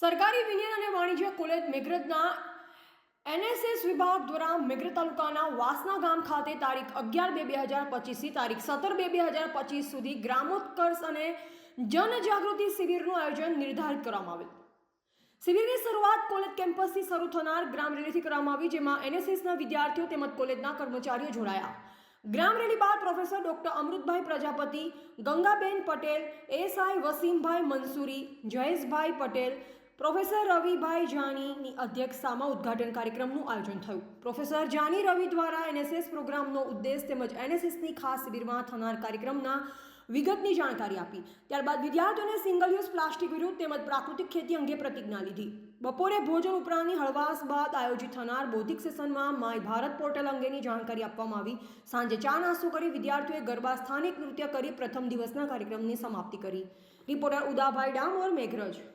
સરકારી વિજ્ઞાન અને વાણિજ્ય કોલેજ મેઘરજના એનએસએસ વિભાગ દ્વારા મેઘરજ તાલુકાના વાસના ગામ ખાતે તારીખ અગિયાર બે બે હજાર પચીસથી તારીખ સત્તર બે બે હજાર પચીસ સુધી ગ્રામોત્કર્ષ અને જનજાગૃતિ શિબિરનું આયોજન નિર્ધારિત કરવામાં આવ્યું શિબિરની શરૂઆત કોલેજ કેમ્પસથી શરૂ થનાર ગ્રામ રેલીથી કરવામાં આવી, જેમાં એનએસએસના વિદ્યાર્થીઓ તેમજ કોલેજના કર્મચારીઓ જોડાયા. ગ્રામ રેલી બાદ professor doctor Amrutbhai Prajapati, Gangaben Patel, SI Vasimbhai Mansuri, Jayeshbhai Patel professor Ravibhai જાનીની અધ્યક્ષતામાં ઉદ્ઘાટન કાર્યક્રમનું આયોજન થયું. પ્રોફેસર જાની રવિ દ્વારા એનએસએસ પ્રોગ્રામનો ઉદ્દેશ તેમજ એનએસએસની ખાસ શિબિરમાં થનાર કાર્યક્રમના વિગતની જાણકારી આપી. ત્યારબાદ વિદ્યાર્થીઓને સિંગલ યુઝ પ્લાસ્ટિક વિરુદ્ધ તેમજ પ્રાકૃતિક ખેતી અંગે પ્રતિજ્ઞા લીધી. બપોરે ભોજન ઉપરાંતની હળવાશ બાદ આયોજિત થનાર બૌદ્ધિક સેશનમાં માય ભારત પોર્ટલ અંગેની જાણકારી આપવામાં આવી. સાંજે ચા નાસ્તો કરી વિદ્યાર્થીઓએ ગરબા સ્થાનિક નૃત્ય કરી પ્રથમ દિવસના કાર્યક્રમની સમાપ્તિ કરી. રિપોર્ટર ઉદાભાઈ ડામોર, મેઘરજ.